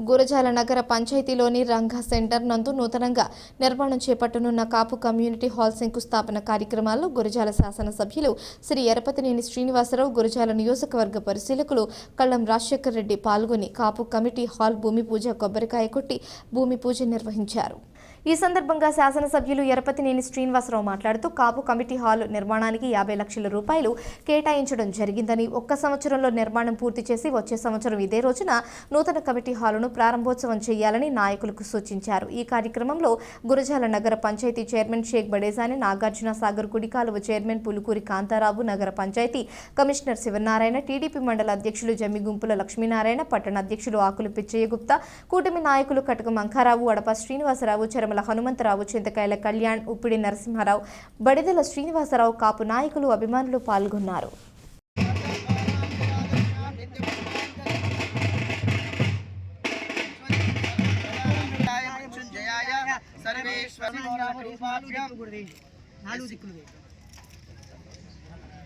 గురజాల నగర పంచాయతీలోని రంగా సెంటర్ నందు నూతనంగా నిర్మాణం చేపట్టనున్న కాపు కమ్యూనిటీ హాల్ శంకుస్థాపన కార్యక్రమాల్లో గురజాల శాసనసభ్యులు శ్రీ ఎరపతినేని శ్రీనివాసరావు గురజాల నియోజకవర్గ పరిశీలకులు కళ్ళం రాజశేఖర్ రెడ్డి పాల్గొని కాపు కమిటీ హాల్ భూమి పూజ కొబ్బరికాయ కొట్టి భూమి పూజ నిర్వహించారు. ఈ సందర్భంగా శాసనసభ్యులు ఎరపతినేని శ్రీనివాసరావు మాట్లాడుతూ కాపు కమిటీ హాల్ నిర్మాణానికి యాభై లక్షల రూపాయలు కేటాయించడం జరిగిందని ఒక్క సంవత్సరంలో నిర్మాణం పూర్తి చేసి వచ్చే సంవత్సరం ఇదే రోజున నూతన కమిటీ హాలును ప్రారంభోత్సవం చేయాలని నాయకులకు సూచించారు. ఈ కార్యక్రమంలో Gurazala nagar panchayat chairman Shaik Badejani Nagarjuna Sagar Gudikaluva chairman Pulukuri Kantharao nagar panchayat commissioner Sivanarayana TDP మండల అధ్యక్షులు జమ్మిగుంపుల లక్ష్మీనారాయణ పట్టణ అధ్యక్షులు ఆకులు పిచ్చయ్యగుప్తా కూటమి నాయకులు కటక మంకారావు అడప శ్రీనివాసరావు చరమల హనుమంతరావు చింతకాయల కళ్యాణ్ ఉప్పిడి నరసింహారావు బడిదల శ్రీనివాసరావు కాపు నాయకులు అభిమానులు పాల్గొన్నారు.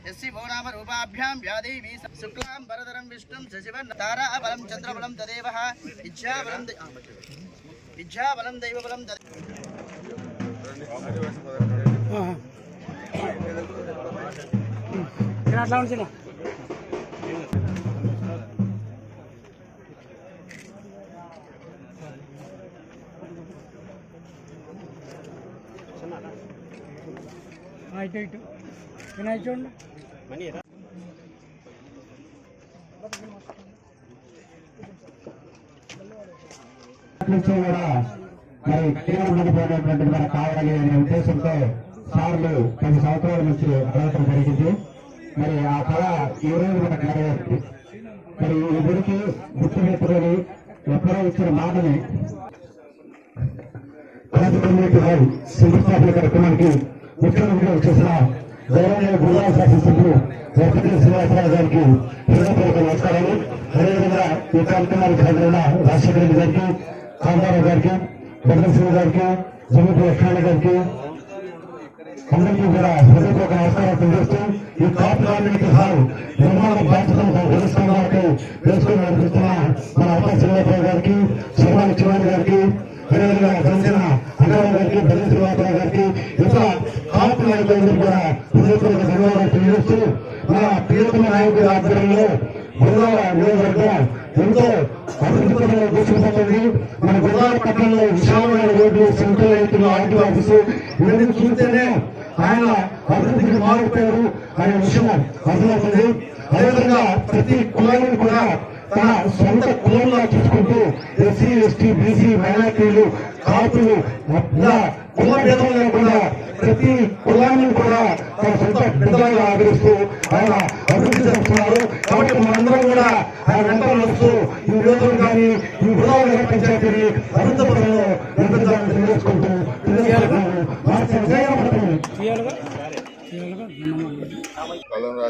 ఎస్సి సర్వేశ్వరి రూపాభ్యాం వ్యాదేవి శుక్లాం వరదరం విష్ణుం శశివన్ తారాబలం చంద్రబలం తదేవ ఇచ్చాబలం ఇచ్ఛాబలం దైవబలం అట్లా ఉంచిన ఇటు. ఇటు వినాయక చూడండి నుంచి కూడా మరి ఉండిపోయినటువంటి మన కావాలి అనే ఉద్దేశంతో సార్లు పది సంవత్సరాల నుంచి అడగటం జరిగింది. మరి ఆ కళ ఈ రోజు మనకు నెరవేరుతుంది మరి ఈ గురికి గుర్తు పెట్టుకొని ఎప్పుడో ఇచ్చిన మాటని శంకుస్థాపన కార్యక్రమానికి ముఖ్యమంత్రిగా వచ్చేసిన గౌరవనీయ గురువాల శాసనసభ్యులు వెంకటేశ్వర శ్రీనివాసరావు గారికి హృదయపూర్వక నమస్కారాలు. అదేవిధంగా ఈ కార్యక్రమానికి హాజరైన రాజశేఖర రెడ్డి గారికి కాంతారావు గారికి భద్రసింహ గారికి జమిపి లక్ష్మణ గారికి అందరికీ కూడా హృదయపూర్వక నమస్కారం తెలియజేస్తూ ఈ కాపు కమ్యూనిటీ హాల్ నిర్మాణ బాధ్యతను వహిస్తున్న వారికి వేసుకుని నడిపిస్తున్న మన అప్ప శ్రీనివాసరావు గారికి శర్మ చివాణి గారికి అదేవిధంగా జనసేన అన్నరావు గారికి బల్లి శ్రీనివాసరావు గారికి ఇతర కాపు నాయకులందరూ కూడా హృదయపూర్వక ధన్యవాదాలు తెలియజేస్తూ మన ప్రియతమ నాయకుడి ఆధ్వర్యంలో గురువార నియోజకవర్గం ఎంతో అభివృద్ధి పనులు మన గురువార పట్టణంలో విశాలమైన రోడ్లు సెంట్రల్ అవుతున్న ఆర్టీ ఆఫీసు ఇవన్నీ చూస్తేనే ఆయన అభివృద్ధికి మారిపోయారు అనే విషయం అర్థమవుతుంది అదేవిధంగా ప్రతి కులాన్ని కూడా తన సొంత కులంలో చూసుకుంటూ ఎస్సీ ఎస్టీ బీసీ మైనార్టీలు కాపులు కుల భేదం లేకుండా ప్రతి కులాన్ని కూడా తన సొంత పెద్దలుగా ఆదరిస్తూ ఆయన అభివృద్ధి చేస్తున్నారు. కాబట్టి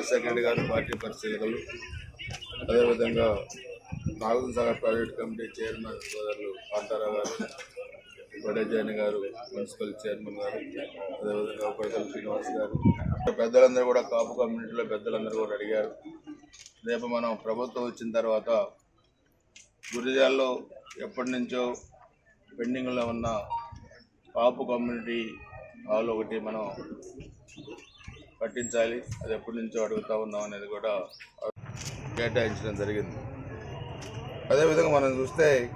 రాజశేఖర రెడ్డి గారు పార్టీ పరిశీలకులు అదేవిధంగా Nagam Sagar private committee chairman సోదరులు కాంతారావు గారు వడజాని గారు మున్సిపల్ చైర్మన్ గారు అదేవిధంగా ఉపరితల శ్రీనివాస్ గారు. పెద్దలందరూ కూడా కాపు కమ్యూనిటీలో పెద్దలందరూ కూడా అడిగారు. రేపు మనం ప్రభుత్వం వచ్చిన తర్వాత గురిజాల్లో ఎప్పటి నుంచో పెండింగ్లో ఉన్న కాపు కమ్యూనిటీ హాల్ ఒకటి మనం పట్టించాలి. అది ఎప్పటి నుంచో అడుగుతూ ఉన్నాం అనేది కూడా కేటాయించడం జరిగింది. అదేవిధంగా మనం చూస్తే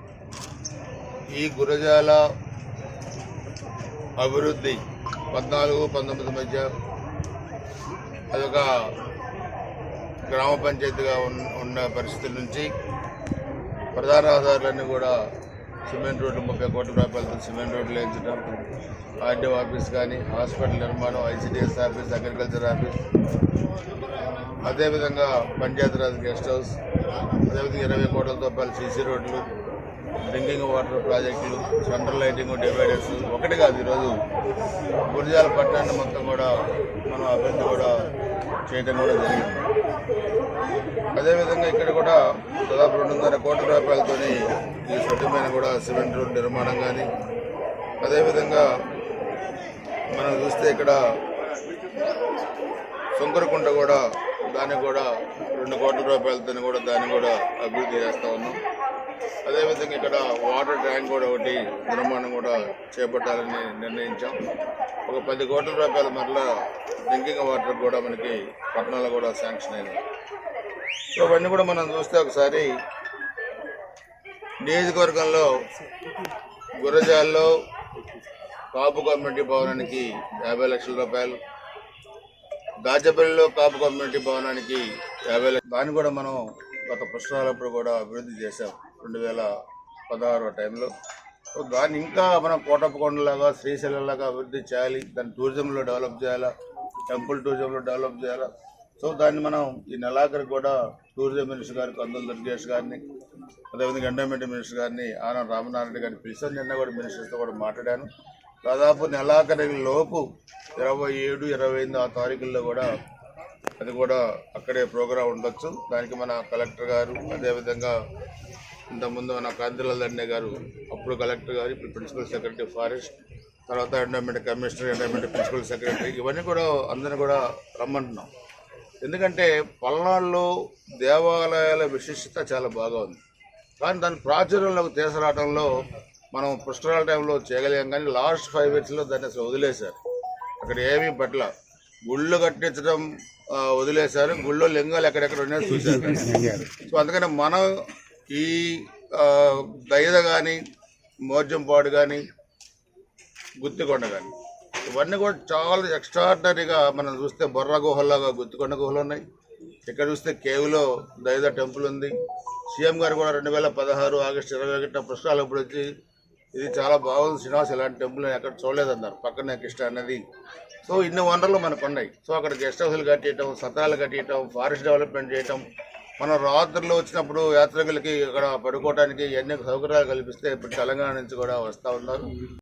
ఈ గురజాల అభివృద్ధి పద్నాలుగు పంతొమ్మిది మధ్య అదొక గ్రామ పంచాయతీగా ఉన్న- ఉన్న పరిస్థితుల నుంచి ప్రధాన రహదారులన్నీ కూడా సిమెంట్ రోడ్లు ముప్పై కోట్ల రూపాయలతో సిమెంట్ రోడ్లు వేయించడం ఆర్డీఓ ఆఫీస్ కానీ హాస్పిటల్ నిర్మాణం ఐసిడిఎస్ ఆఫీస్ అగ్రికల్చర్ ఆఫీస్. అదేవిధంగా పంచాయతీరాజ్ గెస్ట్ హౌస్ అదేవిధంగా ఇరవై కోట్ల రూపాయలు సీసీ రోడ్లు డ్రింకింగ్ వాటర్ ప్రాజెక్టులు సెంట్రల్ లైటింగ్ డివైడర్స్. ఒకటి కాదు ఈరోజు గురిజాల పట్టణాన్ని మొత్తం కూడా మనం అభివృద్ధి కూడా చేయడం కూడా జరిగింది. అదేవిధంగా ఇక్కడ కూడా దాదాపు రెండున్నర కోట్ల రూపాయలతోని ఈ స్వచ్ఛమైన కూడా సిమెంట్ రోడ్ నిర్మాణం కానీ అదేవిధంగా మనం చూస్తే ఇక్కడ సుంకరకుంట కూడా దాన్ని కూడా రెండు కోట్ల రూపాయలతో కూడా దాన్ని కూడా అభివృద్ధి చేస్తూ ఉన్నాం. అదేవిధంగా ఇక్కడ వాటర్ ట్యాంక్ కూడా ఒకటి నిర్మాణం కూడా చేపట్టాలని నిర్ణయించాం. ఒక పది కోట్ల రూపాయల మరలా డ్రింకింగ్ వాటర్ కూడా మనకి పట్టణంలో కూడా శాంక్షన్ అయింది సో అవన్నీ కూడా మనం చూస్తే ఒకసారి నియోజకవర్గంలో గురజాల్లో కాపు కమ్యూనిటీ భవనానికి యాభై లక్షల రూపాయలు దాచపల్లిలో కాపు కమ్యూనిటీ భవనానికి యాభై లక్షలు దాన్ని కూడా మనం గత పుష్కరాలప్పుడు కూడా అభివృద్ధి చేశాం. రెండు వేల పదహారు టైంలో. సో దాన్ని ఇంకా మనం కోటప్పకొండలాగా శ్రీశైలంలాగా అభివృద్ధి చేయాలి. దాన్ని టూరిజంలో డెవలప్ చేయాలా? టెంపుల్ టూరిజంలో డెవలప్ చేయాలా? సో దాన్ని మనం ఈ నెలాఖరు కూడా టూరిజం మినిస్టర్ గారికి కందుల దుర్గేష్ గారిని అదేవిధంగా ఎండోమెంట్ మినిస్టర్ గారిని ఆనం రామనారాయణ గారిని పిలిచాను. నిన్న కూడా మినిస్టర్తో కూడా మాట్లాడాను. దాదాపు నెలాఖరి లోపు ఇరవై ఏడు ఇరవై ఎనిమిది ఆ తారీఖుల్లో కూడా అది కూడా అక్కడే ప్రోగ్రాం ఉండొచ్చు. దానికి మన కలెక్టర్ గారు అదేవిధంగా ఇంతకుముందు మన కాంతిలాల్ దండే గారు అప్పుడు కలెక్టర్ గారు ఇప్పుడు ప్రిన్సిపల్ సెక్రటరీ ఫారెస్ట్ తర్వాత endowment commissioner endowment principal secretary ఇవన్నీ కూడా అందరిని కూడా రమ్మంటున్నాం. ఎందుకంటే పల్నాడులో దేవాలయాల విశిష్టత చాలా బాగా ఉంది. కానీ దాని ప్రాచుర్యంలోకి తీసుకురావడంలో మనం పుష్కరాల టైంలో చేయగలిగాం కానీ లాస్ట్ ఫైవ్ ఇయర్స్లో దాన్ని అసలు వదిలేశారు. అక్కడ ఏమీ పట్ల. గుళ్ళు కట్టించడం వదిలేశారు. గుళ్ళో లింగాలు ఎక్కడెక్కడ ఉన్నాయో చూశారు. సో అందుకని మనం ఈ దయద కానీ మోర్జంపాడు కానీ గుత్తికొండ కానీ ఇవన్నీ కూడా చాలా ఎక్స్ట్రాడినరీగా మనం చూస్తే బొర్ర గుహల్లాగా గుత్తికొండ గుహలు ఉన్నాయి. ఇక్కడ చూస్తే కేవ్లో దైద టెంపుల్ ఉంది. సీఎం గారు కూడా రెండు వేల పదహారు ఆగస్టు ఇరవై ఒకటిన పుస్తకాలు ఇప్పుడు వచ్చి ఇది చాలా బాగుంది శ్రీనివాస్ ఇలాంటి టెంపుల్ నేను ఎక్కడ చూడలేదన్నారు. పక్కనే కృష్ణ అన్నది సో ఇన్ని వనరులు మనకు ఉన్నాయి. సో అక్కడ గెస్ట్ హౌస్లు కట్టేయటం సత్రాలు కట్టేయటం ఫారెస్ట్ డెవలప్మెంట్ చేయటం మనం రాత్రులు వచ్చినప్పుడు యాత్రికులకి ఇక్కడ పడుకోవడానికి ఎన్ని సౌకర్యాలు కల్పిస్తే ఇప్పుడు తెలంగాణ నుంచి కూడా వస్తూ ఉన్నారు.